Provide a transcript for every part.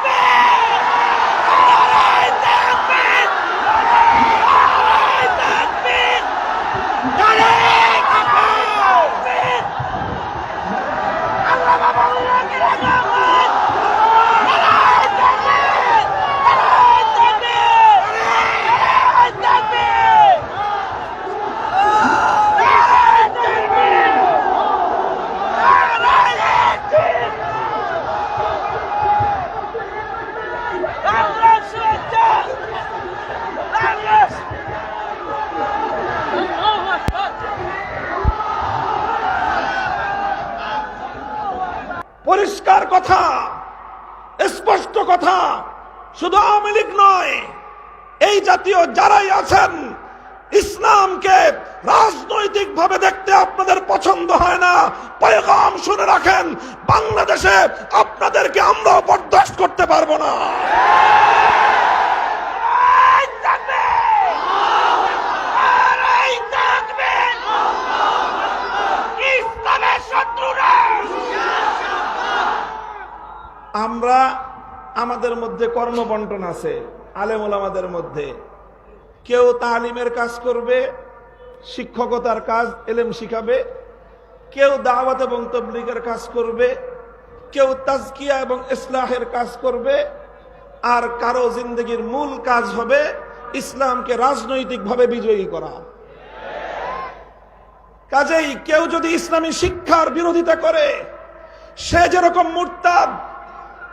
Stop! পরিষ্কার কথা, স্পষ্ট কথা, শুধু আওয়ামী লীগ নয়, এই জাতীয় যারাই আছেন, ইসলামকে রাজনৈতিক ভাবে দেখতে আপনাদের পছন্দ হয় না, পয়গাম শুনে রাখেন, বাংলাদেশে আপনাদেরকে আমরাও বরদাস্ত করতে পারব না। আমরা আমাদের মধ্যে কর্মবন্টন আছে, আলেমুল আমাদের মধ্যে। কেউ তালিমের কাজ করবে, শিক্ষকতার কাজ, এলেম শিখাবে। কেউ দাওয়াত এবং তবলিগের কাজ করবে। কেউ তাজকিয়া এবং ইসলাহের কাজ করবে। আর কারও জিন্দগির মূল কাজ হবে ইসলামকে রাজনৈতিকভাবে বিজয়ী করা। কাজেই কেউ যদি ইসলামী শিক্ষার বিরোধিতা করে, সে যেরকম মুরতাদ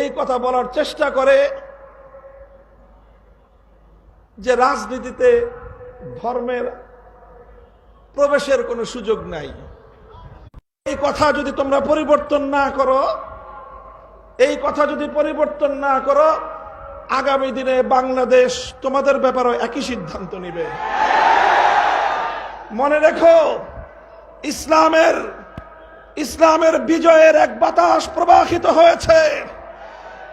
এই কথা বলার চেষ্টা করে যে রাজনীতিতে ধর্মের প্রবেশের কোনো সুযোগ নাই। এই কথা যদি তোমরা পরিবর্তন না করো, এই কথা যদি পরিবর্তন না করো, আগামী দিনে বাংলাদেশ তোমাদের ব্যাপারে একই সিদ্ধান্ত নিবে। মনে রেখো, ইসলামের ইসলামের বিজয়ের এক বাতাস প্রবাহিত হয়েছে।